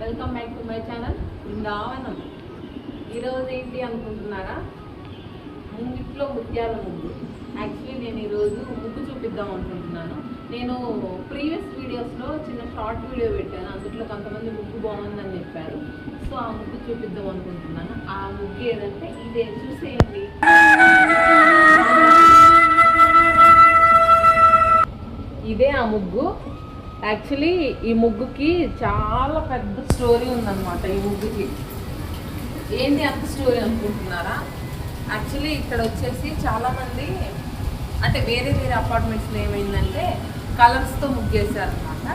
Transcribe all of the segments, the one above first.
Welcome back to my channel Brindavanam ఈరోజు ఏంటి అనుకుంటున్నారా? ముంగిట్లో ముత్యాల ముగ్గు. యాక్చువల్లీ నేను ఈరోజు ముగ్గు చూపిద్దాం అనుకుంటున్నాను. నేను ప్రీవియస్ వీడియోస్లో చిన్న షార్ట్ వీడియో పెట్టాను. అందులో కొంతమంది ముగ్గు బాగుందని చెప్పారు. సో ఆ ముగ్గు చూపిద్దాం అనుకుంటున్నాను. ఆ ముగ్గు ఏదంటే ఇదే. చూసేయండి. యాక్చువల్లీ ఈ ముగ్గుకి చాలా పెద్ద స్టోరీ ఉందన్నమాట ఈ ముగ్గుకి. ఏంటి అంత స్టోరీ అనుకుంటున్నారా? యాక్చువల్లీ ఇక్కడ వచ్చేసి చాలామంది అంటే వేరే వేరే అపార్ట్మెంట్స్లో ఏమైందంటే కలర్స్తో ముగ్గేశారనమాట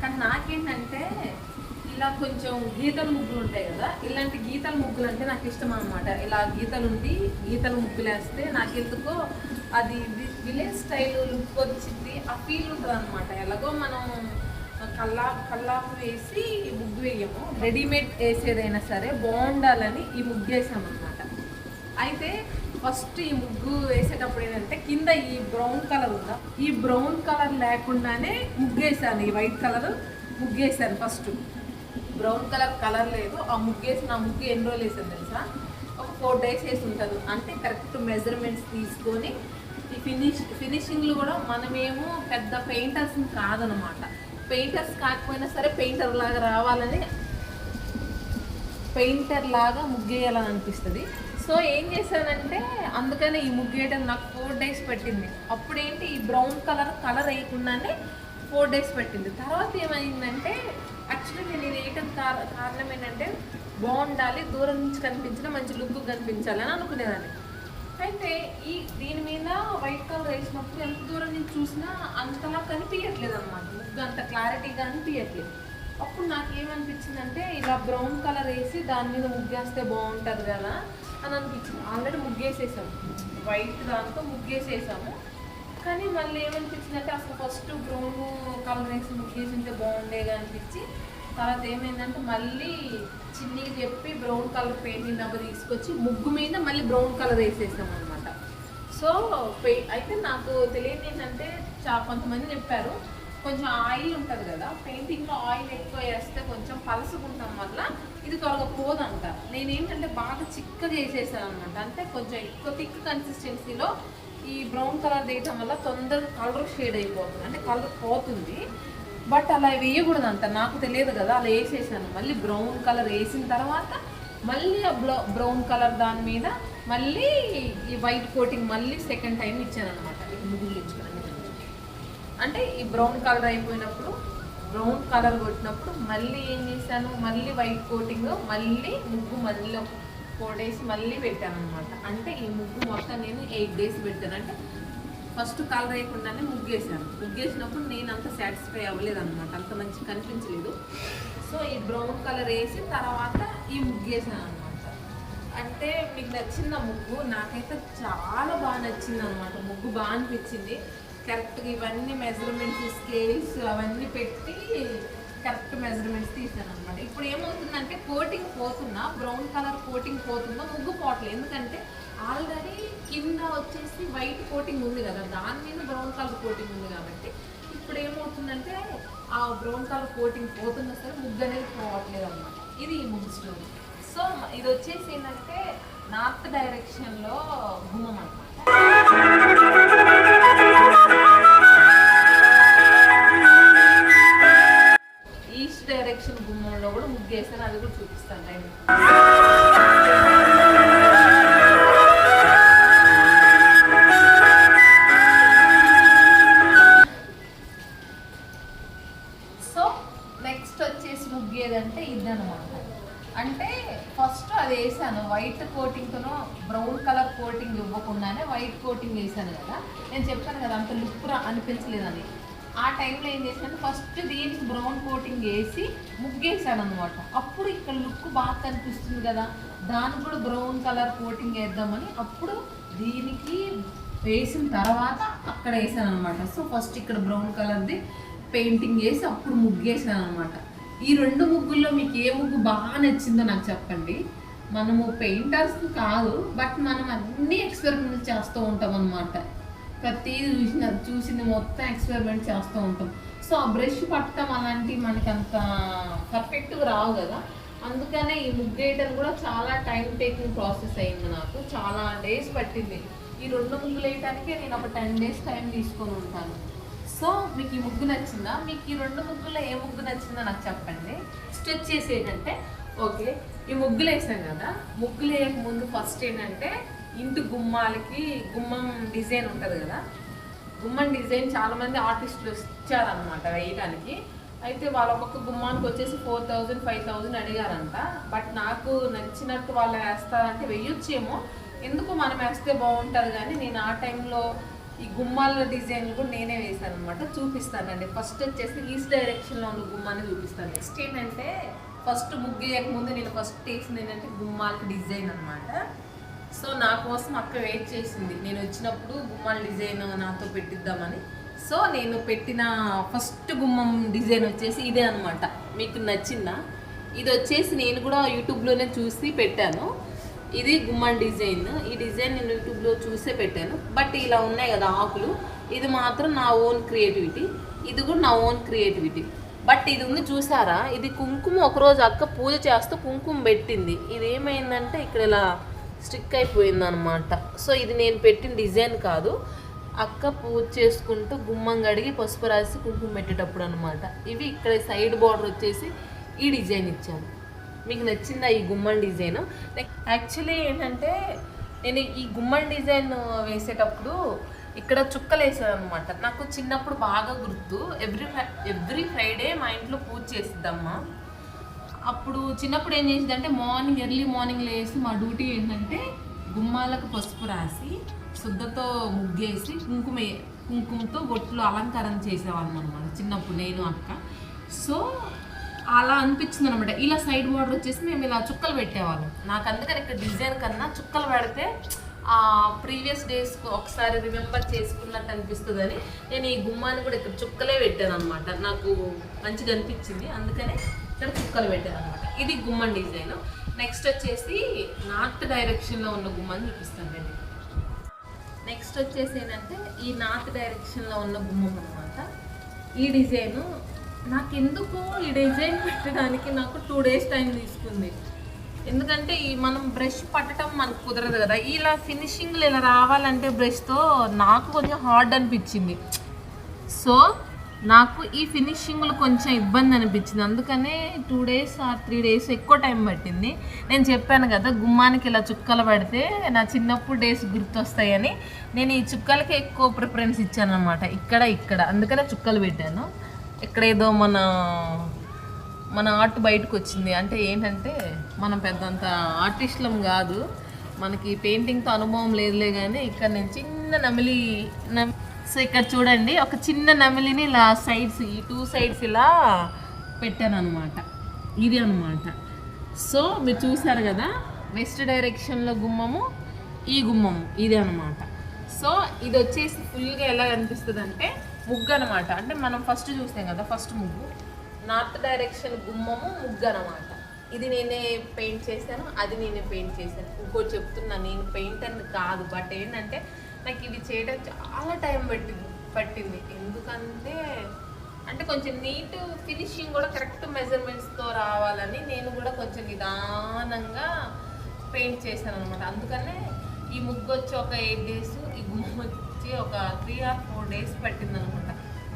కానీ నాకేంటంటే ఇలా కొంచెం గీతల ముగ్గులు ఉంటాయి కదా ఇలాంటి గీతల ముగ్గులు అంటే నాకు ఇష్టం అనమాట ఇలా గీతలు ఉండి గీతల ముగ్గులు వేస్తే నాకు ఎందుకో అది విలేజ్ స్టైల్ లుక్ వచ్చింది ఆ ఫీల్ ఉంటుంది అనమాట ఎలాగో మనం కల్లా కల్లాపు వేసి ముగ్గు వేయము. రెడీమేడ్ వేసేదైనా సరే బాగుండాలని ఈ ముగ్గు వేసామన్నమాట అయితే ఫస్ట్ ఈ ముగ్గు వేసేటప్పుడు ఏంటంటే కింద ఈ బ్రౌన్ కలర్ ఉందా? ఈ బ్రౌన్ కలర్ లేకుండానే ముగ్గేసాను ఈ వైట్ కలర్ ముగ్గేసాను ఫస్ట్. బ్రౌన్ కలర్ కలర్ లేదు. ఆ ముగ్గేసి నా ముగ్గు ఎన్ని రోజులు వేసాను తెలుసా? ఒక ఫోర్ డేస్ వేసి ఉంటుంది. అంటే కరెక్ట్ మెజర్మెంట్స్ తీసుకొని ఈ ఫినిష్ ఫినిషింగ్లు కూడా మనమేమో పెద్ద పెయింటర్స్ కాదనమాట. పెయింటర్స్ కాకపోయినా సరే పెయింటర్ లాగా రావాలని పెయింటర్ లాగా ముగ్గేయాలని అనిపిస్తుంది. సో ఏం చేశానంటే అందుకనే ఈ ముగ్గేయడం నాకు ఫోర్ డేస్ పెట్టింది. అప్పుడు ఏంటి ఈ బ్రౌన్ కలర్ కలర్ వేయకుండానే ఫోర్ డేస్ పెట్టింది. తర్వాత ఏమైందంటే యాక్చువల్లీ నేను ఇది వేయటం కారణం ఏంటంటే బాగుండాలి దూరం నుంచి కనిపించిన మంచి లుక్ కనిపించాలి అని అనుకునేదాన్ని. అయితే ఈ దీని మీద వైట్ కలర్ వేసినప్పుడు ఎంత దూరం నుంచి చూసినా అంతలా కనిపించట్లేదు అనమాట ముగ్గు అంత క్లారిటీగా అనిపించట్లేదు. అప్పుడు నాకు ఏమనిపించిందంటే ఇలా బ్రౌన్ కలర్ వేసి దాని మీద ముగ్గేస్తే బాగుంటుంది కదా అని అనిపించింది. ఆల్రెడీ ముగ్గేసేసాము వైట్ దాంతో ముగ్గేసేసాము. కానీ మళ్ళీ ఏమనిపించిందంటే అసలు ఫస్ట్ బ్రౌన్ కలర్ వేసి ముగ్గేసి ఉంటే బాగుండేగా అనిపించి తర్వాత ఏమైందంటే మళ్ళీ చిన్ని చెప్పి బ్రౌన్ కలర్ పెయింటింగ్ డబ్బా తీసుకొచ్చి ముగ్గు మీద మళ్ళీ బ్రౌన్ కలర్ వేసేసాం అనమాట సో అయితే నాకు తెలియదు ఏంటంటే చా కొంతమంది చెప్పారు కొంచెం ఆయిల్ ఉంటుంది కదా పెయింటింగ్లో ఆయిల్ ఎక్కువ వేస్తే కొంచెం పలసుకుంటాం వల్ల ఇది త్వరగా పోదంట. నేనేంటంటే బాగా చిక్కగా వేసేసాను అనమాట అంటే కొంచెం ఎక్కువ థిక్ కన్సిస్టెన్సీలో ఈ బ్రౌన్ కలర్ వేయటం వల్ల తొందరగా కలర్ షేడ్ అయిపోతుంది. అంటే కలర్ పోతుంది. బట్ అలా వేయకూడదంట. నాకు తెలియదు కదా అలా వేసేసాను. మళ్ళీ బ్రౌన్ కలర్ వేసిన తర్వాత మళ్ళీ ఆ బ్రౌన్ కలర్ దాని మీద మళ్ళీ ఈ వైట్ కోటింగ్ మళ్ళీ సెకండ్ టైం ఇచ్చాను అనమాట ముగ్గులు ఇచ్చుకున్నాను అంటే ఈ బ్రౌన్ కలర్ అయిపోయినప్పుడు బ్రౌన్ కలర్ కొట్టినప్పుడు మళ్ళీ ఏం చేశాను? మళ్ళీ వైట్ కోటింగ్ మళ్ళీ ముగ్గు మళ్ళీ ఫోర్ డేస్ మళ్ళీ పెట్టాను అనమాట అంటే ఈ ముగ్గు మొత్తం నేను ఎయిట్ డేస్ పెట్టాను. అంటే ఫస్ట్ కలర్ వేయకుండానే ముగ్గేసాను ముగ్గేసినప్పుడు నేను అంత సాటిస్ఫై అవ్వలేదు అనమాట అంత మంచి కనిపించలేదు. సో ఈ బ్రౌన్ కలర్ వేసి తర్వాత ఈ ముగ్గేసాను అనమాట అంటే మీకు నచ్చిన ముగ్గు నాకైతే చాలా బాగా నచ్చింది అనమాట ముగ్గు బాగా అనిపించింది. కరెక్ట్గా ఇవన్నీ మెజర్మెంట్స్ స్కేల్స్ అవన్నీ పెట్టి కరెక్ట్ మెజర్మెంట్స్ తీసాను అనమాట ఇప్పుడు ఏమవుతుందంటే కోటింగ్ పోతున్నా బ్రౌన్ కలర్ కోటింగ్ పోతుందో ముగ్గు పోవట్లేదు ఎందుకంటే ఆల్రెడీ కింద వచ్చేసి వైట్ కోటింగ్ ఉంది కదా దాని మీద బ్రౌన్ కలర్ కోటింగ్ ఉంది కాబట్టి ఇప్పుడు ఏమవుతుందంటే ఆ బ్రౌన్ కలర్ కోటింగ్ పోతున్నా సరే ముగ్గు అనేది పోవట్లేదు అనమాట ఇది ఈ ముగ్గు స్టోరీ సో ఇది వచ్చేసి ఏంటంటే నార్త్ డైరెక్షన్లో గుమ్మం అనమాట. అంటే ఏదంటే ఇదనమాట అంటే ఫస్ట్ అది వేసాను. వైట్ కోటింగ్తో బ్రౌన్ కలర్ కోటింగ్ ఇవ్వకుండానే వైట్ కోటింగ్ వేసాను కదా. నేను చెప్పాను కదా అంత లుక్ అనిపించలేదని. ఆ టైంలో ఏం చేశాను ఫస్ట్ దీనికి బ్రౌన్ కోటింగ్ వేసి ముగ్గేసాను అనమాట అప్పుడు ఇక్కడ లుక్ బాగా కనిపిస్తుంది కదా. దానికి కూడా బ్రౌన్ కలర్ కోటింగ్ వేద్దామని అప్పుడు దీనికి వేసిన తర్వాత అక్కడ వేసాను అనమాట సో ఫస్ట్ ఇక్కడ బ్రౌన్ కలర్ది పెయింటింగ్ వేసి అప్పుడు ముగ్గేసాను అనమాట ఈ రెండు ముగ్గుల్లో మీకు ఏ ముగ్గు బాగా నచ్చిందో నాకు చెప్పండి. మనము పెయింటర్స్ కాదు బట్ మనం అన్ని ఎక్స్పెరిమెంట్ చేస్తూ ఉంటాం అనమాట ప్రతిదీ చూసిన చూసింది మొత్తం ఎక్స్పెరిమెంట్ చేస్తూ ఉంటాం. సో ఆ బ్రష్ పట్టడం అలాంటివి మనకి అంత పర్ఫెక్ట్గా రావు కదా. అందుకనే ఈ ముగ్గేయటం కూడా చాలా టైం టేకింగ్ ప్రాసెస్ అయింది నాకు. చాలా డేస్ పట్టింది. ఈ రెండు ముగ్గులు వేయటానికే నేను ఒక టెన్ డేస్ టైం తీసుకొని ఉంటాను. సో మీకు ఈ ముగ్గు నచ్చిందా? మీకు ఈ రెండు ముగ్గులో ఏ ముగ్గు నచ్చిందో నాకు చెప్పండి. స్టిచ్ చేసి ఏంటంటే ఓకే ఈ ముగ్గులు వేసాం కదా ముగ్గులు వేయక ముందు ఫస్ట్ ఏంటంటే ఇంటి గుమ్మాలకి గుమ్మం డిజైన్ ఉంటుంది కదా గుమ్మం డిజైన్ చాలామంది ఆర్టిస్టులు ఇచ్చారనమాట వేయడానికి. అయితే వాళ్ళ ఒక్కొక్క గుమ్మానికి వచ్చేసి ఫోర్ థౌజండ్ ఫైవ్ థౌజండ్ అడిగారంట. బట్ నాకు నచ్చినట్టు వాళ్ళు వేస్తారంటే వెయ్యొచ్చేమో ఎందుకు మనం వేస్తే బాగుంటుంది కానీ నేను ఆ టైంలో ఈ గుమ్మాల డిజైన్ కూడా నేనే వేసాను అనమాట చూపిస్తానండి. ఫస్ట్ వచ్చేసి ఈస్ట్ డైరెక్షన్లో ఉన్న గుమ్మాన్ని చూపిస్తాను. నెక్స్ట్ ఏంటంటే ఫస్ట్ ముగ్గు వేయక ముందు నేను ఫస్ట్ వేసింది ఏంటంటే గుమ్మాలకి డిజైన్ అన్నమాట. సో నా కోసం అక్క వెయిట్ చేసింది. నేను వచ్చినప్పుడు గుమ్మాల డిజైన్ నాతో పెట్టిద్దామని. సో నేను పెట్టిన ఫస్ట్ గుమ్మం డిజైన్ వచ్చేసి ఇదే అనమాట మీకు నచ్చిందా? ఇది వచ్చేసి నేను కూడా యూట్యూబ్లోనే చూసి పెట్టాను. ఇది గుమ్మం డిజైన్. ఈ డిజైన్ నేను యూట్యూబ్లో చూసే పెట్టాను. బట్ ఇలా ఉన్నాయి కదా ఆకులు. ఇది మాత్రం నా ఓన్ క్రియేటివిటీ. ఇది కూడా నా ఓన్ క్రియేటివిటీ. బట్ ఇది ఉంది చూసారా? ఇది కుంకుమ ఒకరోజు అక్క పూజ చేస్తూ కుంకుమ పెట్టింది. ఇది ఏమైందంటే ఇక్కడ ఇలా స్టిక్ అయిపోయింది అనమాట సో ఇది నేను పెట్టిన డిజైన్ కాదు. అక్క పూజ చేసుకుంటూ గుమ్మం కడిగి పసుపు రాసి కుంకుమ పెట్టేటప్పుడు అనమాట ఇవి ఇక్కడ సైడ్ బార్డర్ వచ్చేసి ఈ డిజైన్ ఇచ్చాను. మీకు నచ్చిందా ఈ గుమ్మం డిజైన్? యాక్చువల్లీ ఏంటంటే నేను ఈ గుమ్మం డిజైన్ వేసేటప్పుడు ఇక్కడ చుక్కలు వేసాను అనమాట నాకు చిన్నప్పుడు బాగా గుర్తు. ఎవ్రీ ఎవ్రీ ఫ్రైడే మా ఇంట్లో పూజ చేసిద్దమ్మా. అప్పుడు చిన్నప్పుడు ఏం చేసిందంటే మార్నింగ్ ఎర్లీ మార్నింగ్ లేసి మా డ్యూటీ ఏంటంటే గుమ్మాలకు పసుపు రాసి శుద్ధతో ముగ్గేసి కుంకుమ కుంకుమతో బొట్లు అలంకారం చేసేవాళ్ళం అనమాట చిన్నప్పుడు నేను అక్క. సో అలా అనిపించింది అనమాట ఇలా సైడ్ బార్డర్ వచ్చేసి మేము ఇలా చుక్కలు పెట్టేవాళ్ళం. నాకు అందుకని ఇక్కడ డిజైన్ కన్నా చుక్కలు పెడితే ఆ ప్రీవియస్ డేస్ ఒకసారి రిమెంబర్ చేసుకున్నట్టు అనిపిస్తుందని నేను ఈ గుమ్మాన్ని కూడా ఇక్కడ చుక్కలే పెట్టాను అనమాట నాకు మంచిగా అనిపించింది. అందుకనే ఇక్కడ చుక్కలు పెట్టాను అనమాట ఇది గుమ్మం డిజైన్ నెక్స్ట్ వచ్చేసి నార్త్ డైరెక్షన్లో ఉన్న గుమ్మాన్ని చూపిస్తాను నేను నెక్స్ట్ వచ్చేసి ఏంటంటే ఈ నార్త్ డైరెక్షన్లో ఉన్న గుమ్మం అనమాట ఈ డిజైను నాకు ఎందుకు ఈ డిజైన్ పెట్టడానికి నాకు టూ డేస్ టైం తీసుకుంది. ఎందుకంటే ఈ మనం బ్రష్ పట్టడం మనకు కుదరదు కదా. ఇలా ఫినిషింగ్లు ఇలా రావాలంటే బ్రష్తో నాకు కొంచెం హార్డ్ అనిపించింది. సో నాకు ఈ ఫినిషింగ్లు కొంచెం ఇబ్బంది అనిపించింది. అందుకనే two days or three days ఎక్కువ టైం పట్టింది. నేను చెప్పాను కదా గుమ్మానికి ఇలా చుక్కలు పడితే నా చిన్నప్పుడు డేస్ గుర్తొస్తాయని. నేను ఈ చుక్కలకి ఎక్కువ ప్రిఫరెన్స్ ఇచ్చాను అనమాట ఇక్కడ ఇక్కడ. అందుకనే చుక్కలు పెట్టాను. ఇక్కడ ఏదో మన మన ఆర్ట్ బయటకు వచ్చింది అంటే ఏంటంటే మనం పెద్దంత ఆర్టిస్ట్లం కాదు. మనకి పెయింటింగ్తో అనుభవం లేదులే కానీ ఇక్కడ నేను చిన్న నమిలి నమ్ సో ఇక్కడ చూడండి ఒక చిన్న నమిలిని ఇలా సైడ్స్ ఈ టూ సైడ్స్ ఇలా పెట్టాను అనమాట ఇది అనమాట సో మీరు చూసారు కదా వెస్ట్ డైరెక్షన్లో గుమ్మము ఈ గుమ్మము ఇది అనమాట సో ఇది వచ్చేసి ఫుల్గా ఎలా కనిపిస్తుంది అంటే ముగ్గు అనమాట అంటే మనం ఫస్ట్ చూసాం కదా ఫస్ట్ ముగ్గు. నార్త్ డైరెక్షన్ గుమ్మము ముగ్గు అనమాట ఇది నేనే పెయింట్ చేశాను అది నేనే పెయింట్ చేశాను. ఇంకోటి చెప్తున్నా నేను పెయింట్ అని కాదు. బట్ ఏంటంటే నాకు ఇది చేయడం చాలా టైం పట్టింది పట్టింది. ఎందుకంటే అంటే కొంచెం నీట్ ఫినిషింగ్ కూడా కరెక్ట్ మెజర్మెంట్స్తో రావాలని నేను కూడా కొంచెం నిదానంగా పెయింట్ చేశాను అనమాట అందుకనే ఈ ముగ్గు వచ్చి ఒక ఎయిట్ డేస్ వచ్చి ఒక త్రీ ఆర్ ఫోర్ డేస్ పట్టింది అనమాట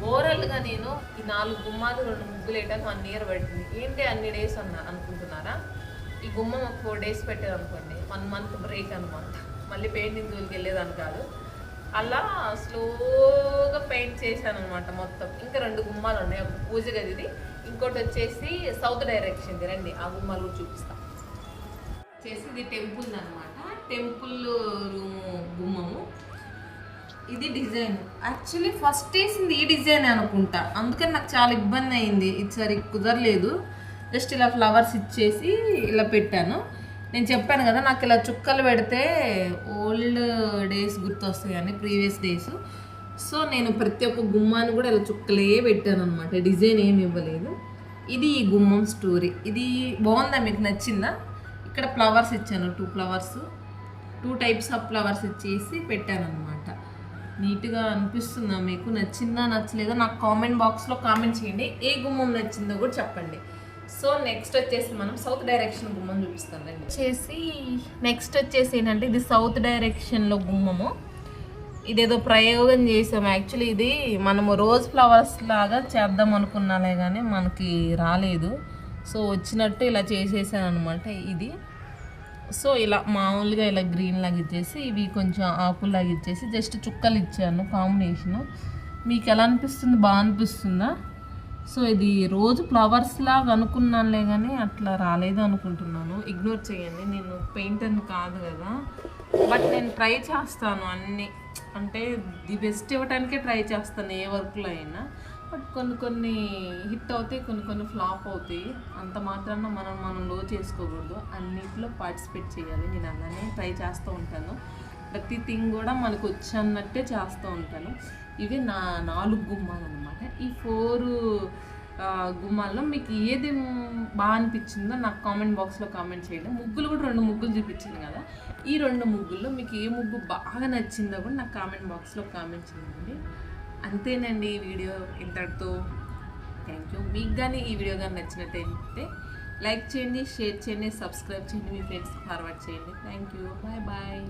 ఓవరాల్గా నేను ఈ నాలుగు గుమ్మాలు రెండు ముగ్గులు వేయడానికి వన్ ఇయర్ పట్టింది. ఏంటి అన్ని డేస్ అన్న అనుకుంటున్నారా? ఈ గుమ్మం ఒక ఫోర్ డేస్ పెట్టారు అనుకోండి వన్ మంత్ బ్రేక్ అనమాట మళ్ళీ పెయింటింగ్ జోలికి వెళ్ళేదాన్ని కాదు. అలా స్లోగా పెయింట్ చేశాను అనమాట మొత్తం. ఇంకా రెండు గుమ్మాలు ఉన్నాయి ఒక పూజ గదిది. ఇంకోటి వచ్చేసి సౌత్ డైరెక్షన్ది రండి ఆ గుమ్మాలు కూడా చూపిస్తాం. వచ్చేసి ఇది టెంపుల్ అనమాట టెంపుల్ రూము గుమ్మము. ఇది డిజైన్. యాక్చువల్లీ ఫస్ట్ వేసింది ఈ డిజైన్ అనుకుంటా. అందుకని నాకు చాలా ఇబ్బంది అయింది. ఇది సరి కుదరలేదు. జస్ట్ ఇలా ఫ్లవర్స్ ఇచ్చేసి ఇలా పెట్టాను. నేను చెప్పాను కదా నాకు ఇలా చుక్కలు పెడితే ఓల్డ్ డేస్ గుర్తొస్తాయని ప్రీవియస్ డేస్ సో నేను ప్రతి ఒక్క గుమ్మాన్ని కూడా ఇలా చుక్కలే పెట్టాను అనమాట డిజైన్ ఏమి ఇవ్వలేదు. ఇది ఈ గుమ్మం స్టోరీ ఇది బాగుందా? మీకు నచ్చిందా? ఇక్కడ ఫ్లవర్స్ ఇచ్చాను. Two flowers two types of flowers ఇచ్చేసి పెట్టాను అనమాట నీట్గా అనిపిస్తుందా మీకు? నచ్చిందా నచ్చలేదా? నాకు కామెంట్ బాక్స్లో కామెంట్ చేయండి. ఏ గుమ్మం నచ్చిందో కూడా చెప్పండి. సో నెక్స్ట్ వచ్చేసి మనం సౌత్ డైరెక్షన్ గుమ్మం చూపిస్తానండి వచ్చేసి నెక్స్ట్ వచ్చేసి ఏంటంటే ఇది సౌత్ డైరెక్షన్లో గుమ్మము. ఇదేదో ప్రయోగం చేసాము యాక్చువల్లీ ఇది మనము రోజ్ ఫ్లవర్స్ లాగా చేద్దాం అనుకున్నాలే కానీ మనకి రాలేదు. సో వచ్చినట్టు ఇలా చేసేసాను అనమాట ఇది. సో ఇలా మామూలుగా ఇలా గ్రీన్ లాగా ఇచ్చేసి ఇవి కొంచెం ఆకులాగా ఇచ్చేసి జస్ట్ చుక్కలు ఇచ్చాను కాంబినేషను. మీకు ఎలా అనిపిస్తుంది? బాగా అనిపిస్తుందా? సో ఇది రోజు ఫ్లవర్స్ లాగా అనుకున్నానులే కానీ అట్లా రాలేదు అనుకుంటున్నాను. ఇగ్నోర్ చేయండి. నేను పెయింట్ అని కాదు కదా. బట్ నేను ట్రై చేస్తాను అన్నీ. అంటే ది బెస్ట్ ఇవ్వడానికే ట్రై చేస్తాను ఏ వర్క్లో అయినా. బట్ కొన్ని కొన్ని హిట్ అవుతాయి కొన్ని కొన్ని ఫ్లాప్ అవుతాయి. అంత మాత్రాన మనం మనం లో చేసుకోకూడదు. అన్నిట్లో పార్టిసిపేట్ చేయాలి. నేను అలానే ట్రై చేస్తూ ఉంటాను. ప్రతి థింగ్ కూడా మనకు వచ్చన్నట్టే చేస్తూ ఉంటాను. ఇవి నా నాలుగు గుమ్మాలు అనమాట ఈ ఫోర్ గుమ్మాల్లో మీకు ఏది బాగా అనిపించిందో నాకు కామెంట్ బాక్స్లో కామెంట్ చేయండి. ముగ్గులు కూడా రెండు ముగ్గులు చూపించింది కదా. ఈ రెండు ముగ్గుల్లో మీకు ఏ ముగ్గు బాగా నచ్చిందో కూడా నాకు కామెంట్ బాక్స్లో కామెంట్ చేయండి. అంతేనండి ఈ వీడియో ఇంతటితో. థ్యాంక్ యూ మీకు కానీ ఈ వీడియో కానీ నచ్చినట్టయితే లైక్ చేయండి షేర్ చేయండి సబ్స్క్రైబ్ చేయండి మీ ఫ్రెండ్స్కి ఫార్వర్డ్ చేయండి. Thank you bye bye